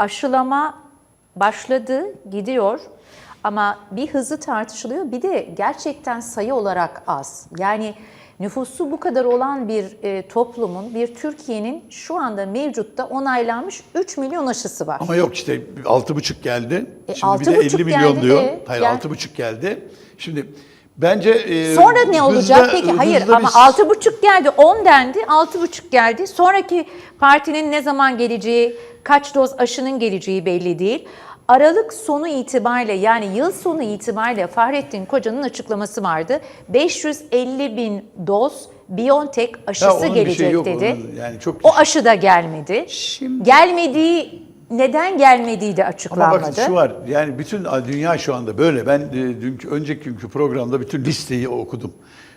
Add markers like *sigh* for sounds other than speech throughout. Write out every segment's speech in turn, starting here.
aşılama başladı, gidiyor. Ama bir hızı tartışılıyor. Bir de gerçekten sayı olarak az. Yani nüfusu bu kadar olan bir e, toplumun, bir Türkiye'nin şu anda mevcutta onaylanmış 3 milyon aşısı var. Ama yok işte 6,5 geldi. E, Şimdi bir de 6,5 50 milyon geldi, diyor. e, Hayır gel- 6,5 geldi. Şimdi bence e, Sonra ne olacak hızla- peki? Hayır ama biz- 6,5 geldi, 10 dendi, 6,5 geldi. Sonraki partinin ne zaman geleceği, kaç doz aşının geleceği belli değil. Aralık sonu itibariyle yani yıl sonu itibariyle Fahrettin Koca'nın açıklaması vardı. 550 bin doz BioNTech aşısı onun bir gelecek şey yok, dedi. yani çok o aşı da gelmedi. Şimdi- Gelmediği, neden gelmediği de Ama açıklanmadı. bakın şu var. Yani bütün dünya şu anda böyle. Ben e, dünkü önceki günkü programda bütün listeyi okudum.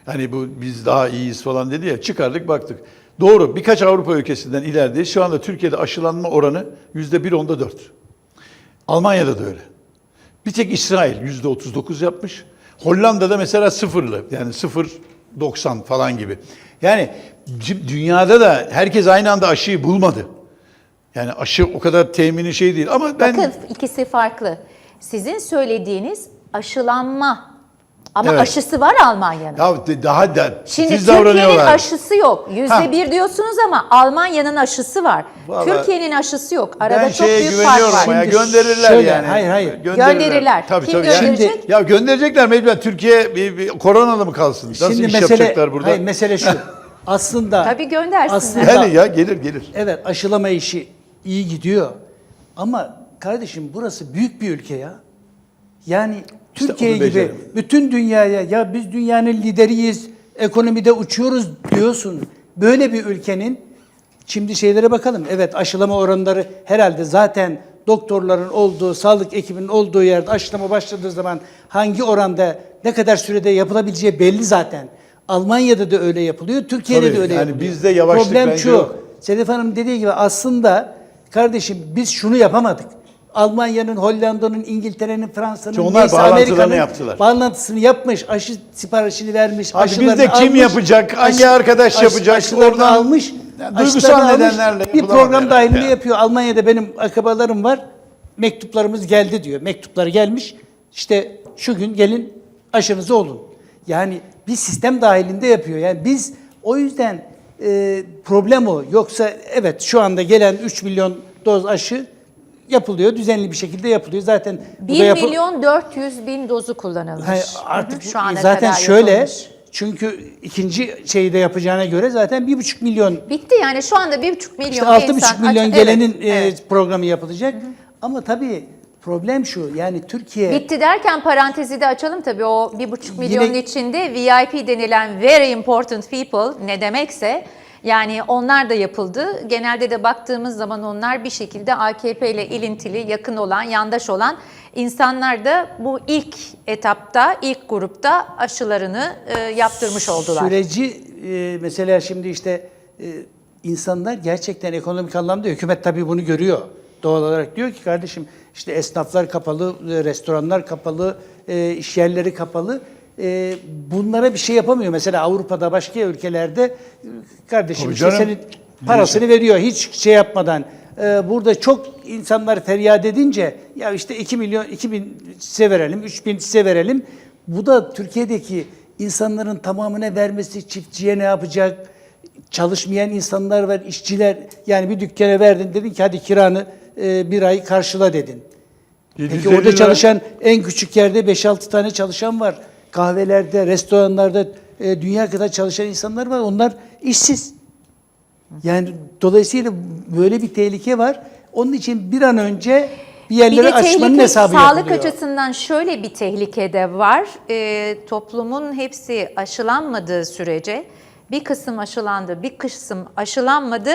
Hani bu biz daha iyiyiz falan dedi ya çıkardık baktık. Doğru birkaç Avrupa ülkesinden ileride şu anda Türkiye'de aşılanma oranı yüzde bir onda dört. Almanya'da da öyle. Bir tek İsrail yüzde otuz dokuz yapmış. Hollanda'da mesela sıfırlı yani sıfır 90 falan gibi. Yani dünyada da herkes aynı anda aşıyı bulmadı. Yani aşı o kadar temini şey değil ama ben Bakın ikisi farklı. Sizin söylediğiniz aşılanma ama Evet. aşısı var Almanya'nın. Ya de- daha da Şimdi siz Türkiye'nin davranıyorlar. aşısı yok. Yüzde Ha. bir diyorsunuz ama Almanya'nın aşısı var. Vallahi- Türkiye'nin aşısı yok. Arada ben çok şeye büyük fark güveniyorum var. ama ya Şimdi gönderirler şöyle, yani. hayır, hayır. Gönderirler. Tabii, Kim tabii. Yani- gönderecek? ya gönderecekler mecburen Türkiye bir, bir koronalı mı kalsın? Nasıl Şimdi iş mesele, yapacaklar burada? hayır, mesele şu. *laughs* Aslında Tabii göndersinler. Aslında yani ya gelir gelir. evet aşılama işi iyi gidiyor. Ama kardeşim burası büyük bir ülke ya. Yani Türkiye gibi bütün dünyaya ya biz dünyanın lideriyiz, ekonomide uçuyoruz diyorsun. Böyle bir ülkenin şimdi şeylere bakalım. Evet aşılama oranları herhalde zaten doktorların olduğu, sağlık ekibinin olduğu yerde aşılama başladığı zaman hangi oranda ne kadar sürede yapılabileceği belli zaten. Almanya'da da öyle yapılıyor, Türkiye'de Tabii, de öyle yani yapılıyor. bizde yavaşlık Problem şu. yok. Sedef Hanım dediği gibi aslında kardeşim biz şunu yapamadık. Almanya'nın, Hollanda'nın, İngiltere'nin, Fransa'nın, İşte onlar neyse bağlantılarını Amerika'nın yaptılar. Bağlantısını yapmış, aşı siparişini vermiş, Abi aşılarını bizde kim almış, yapacak, hangi arkadaş yapacak, aşılarını oradan- almış, Yani duygusal aşılarını almış, nedenlerle bir yapılamaz program herhalde dahilinde ya. yapıyor. Almanya'da benim akrabalarım var, mektuplarımız geldi diyor. Mektupları gelmiş, işte şu gün gelin aşınızı olun. Yani bir sistem dahilinde yapıyor. Yani biz o yüzden e, problem o. Yoksa evet şu anda gelen 3 milyon doz aşı yapılıyor, düzenli bir şekilde yapılıyor. Zaten bu da 1 yapı- milyon 400 bin dozu kullanılmış. Hayır, artık şu ana zaten kadar şöyle yapılmış. çünkü ikinci şeyi de yapacağına göre zaten bir buçuk milyon Bitti yani şu anda 1,5 milyon işte altı buçuk milyon aç- gelenin Evet, evet. e, programı yapılacak. Ama tabii problem şu yani Türkiye Bitti derken parantezi de açalım tabii o bir buçuk milyonun Yine- içinde VIP denilen very important people ne demekse yani onlar da yapıldı. Genelde de baktığımız zaman onlar bir şekilde AKP ile ilintili, yakın olan, yandaş olan insanlar da bu ilk etapta, ilk grupta aşılarını e, yaptırmış oldular. Süreci e, mesela şimdi işte e, insanlar gerçekten ekonomik anlamda hükümet tabii bunu görüyor. Doğal olarak diyor ki kardeşim işte esnaflar kapalı, e, restoranlar kapalı, e, iş yerleri kapalı. E, bunlara bir şey yapamıyor. Mesela Avrupa'da başka ülkelerde kardeşim Tabii işte canım. senin parasını veriyor hiç şey yapmadan. Burada çok insanlar feryat edince ya işte 2 milyon 2 bin size verelim, 3 bin size verelim. Bu da Türkiye'deki insanların tamamına vermesi çiftçiye ne yapacak? Çalışmayan insanlar var, işçiler. Yani bir dükkana verdin dedin ki hadi kiranı e, bir ay karşıla dedin. Peki 750 orada lira- çalışan en küçük yerde 5-6 tane çalışan var. Kahvelerde, restoranlarda e, dünya kadar çalışan insanlar var. Onlar işsiz. Yani dolayısıyla böyle bir tehlike var. Onun için bir an önce bir Bir yerleri de açmanın tehlike hesabı sağlık yapılıyor. açısından şöyle bir tehlike de var. Ee, toplumun hepsi aşılanmadığı sürece bir kısım aşılandı, bir kısım aşılanmadı.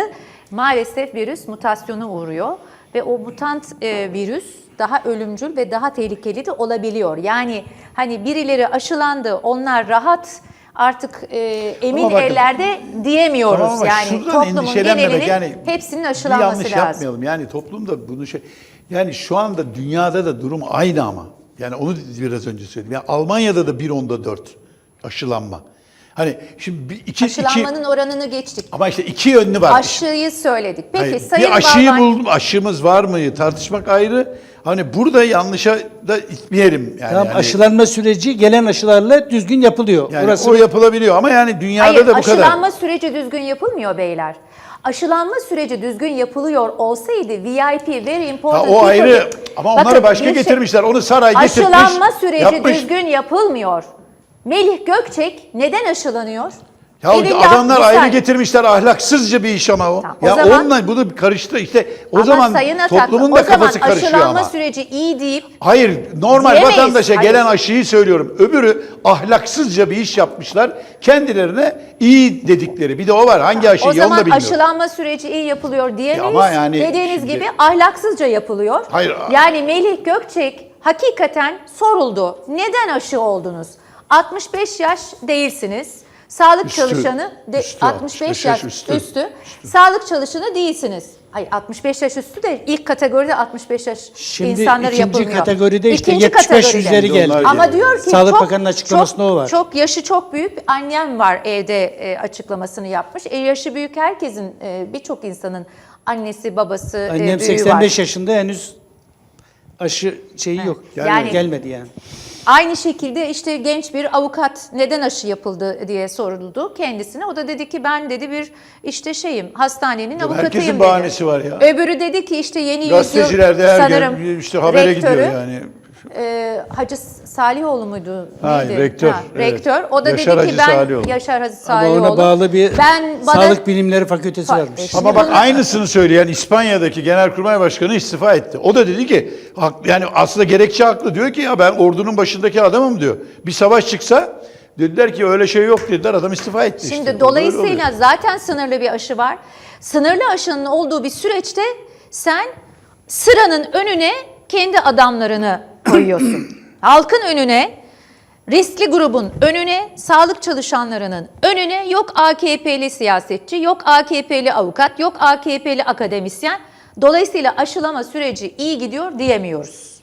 Maalesef virüs mutasyona uğruyor ve o mutant e, virüs daha ölümcül ve daha tehlikeli de olabiliyor. Yani hani birileri aşılandı, onlar rahat artık e, emin bakın- ellerde diyemiyoruz. Ama yani toplumun genelinin yani hepsinin aşılanması yanlış lazım. yapmayalım. Yani toplumda bunu şey yani şu anda dünyada da durum aynı ama. Yani onu biraz önce söyledim. Yani Almanya'da da bir onda dört aşılanma. Hani şimdi bir, iki, iki Aşılanmanın oranını geçtik. ama işte iki yönlü var. Aşıyı söyledik. Peki Hayır, Sayın bir aşıyı Balbay- buldum, aşımız var mı tartışmak ayrı. Hani burada yanlışa da itmeyelim yani. Tamam, Hani- aşılanma süreci gelen aşılarla düzgün yapılıyor. yani Burası o yapılabiliyor ama yani dünyada Hayır, da bu kadar. aşılanma süreci düzgün yapılmıyor beyler. Aşılanma süreci düzgün yapılıyor olsaydı VIP very Ha, important o people- ayrı ama onları Bakın, başka bir şey- getirmişler. Onu saray getirmiş. Aşılanma süreci yapmış. düzgün yapılmıyor. Melih Gökçek neden aşılanıyor? Ya Evinde adamlar ayrı saniye. getirmişler ahlaksızca bir iş ama o. Tamam, o ya zaman- onunla bunu karıştı işte o Ama zaman Sayın Atak, toplumun o da zaman kafası karışıyor aşılanma ama. süreci iyi deyip Hayır normal Diyemeyiz, vatandaşa hayır. gelen aşıyı söylüyorum. Öbürü ahlaksızca bir iş yapmışlar. Kendilerine iyi dedikleri. Bir de o var. Hangi aşı o onu da zaman bilmiyorum. aşılanma süreci iyi yapılıyor diyemeyiz. ama yani Dediğiniz şimdi- gibi ahlaksızca yapılıyor. Hayır. Yani Melih Gökçek hakikaten soruldu. Neden aşı oldunuz? 65 yaş değilsiniz. Sağlık Üstü, çalışanı de, üstü, 65 yaş üstü. üstü. Sağlık çalışanı değilsiniz. Hayır 65 yaş üstü de ilk kategoride 65 yaş Şimdi insanları ikinci yapılmıyor. kategoride işte İkinci 75 kategoride. üzeri geldi. Ama geliyor. diyor ki Sağlık çok, Bakanı'nın açıklamasında çok, o var. Çok yaşı çok büyük annem var evde e, açıklamasını yapmış. E, yaşı büyük herkesin e, birçok insanın annesi babası e, Annem büyüğü 85 var. yaşında henüz aşı şeyi yok. Yani- gelmedi yani. Aynı şekilde işte genç bir avukat neden aşı yapıldı diye soruldu kendisine. O da dedi ki ben dedi bir işte şeyim hastanenin avukatıyım herkesin dedi. bahanesi var ya. Öbürü dedi ki işte yeni yüzyıl Gazetecilerde her sanırım gün işte habere rektörü, gidiyor yani. E, Hacı Salihoğlu muydu? Hayır, Neydi? rektör, Ha, evet. rektör. O da Yaşar dedi ki Hacı ben Salihoğlu. Yaşar Hacı Ama Salihoğlu. ona bağlı bir ben bana Sağlık Bilimleri Fakültesi Fa- varmış. Ama bak aynısını söyleyen İspanya'daki Genelkurmay Başkanı istifa etti. O da dedi ki hak- yani aslında gerekçe haklı. Diyor ki ya ben ordunun başındaki adamım diyor. Bir savaş çıksa dediler ki öyle şey yok dediler. Adam istifa etti işte. Şimdi Böyle dolayısıyla zaten sınırlı bir aşı var. Sınırlı aşının olduğu bir süreçte sen sıranın önüne kendi adamlarını koyuyorsun. Halkın önüne, riskli grubun önüne, sağlık çalışanlarının önüne yok AKP'li siyasetçi, yok AKP'li avukat, yok AKP'li akademisyen. Dolayısıyla aşılama süreci iyi gidiyor diyemiyoruz.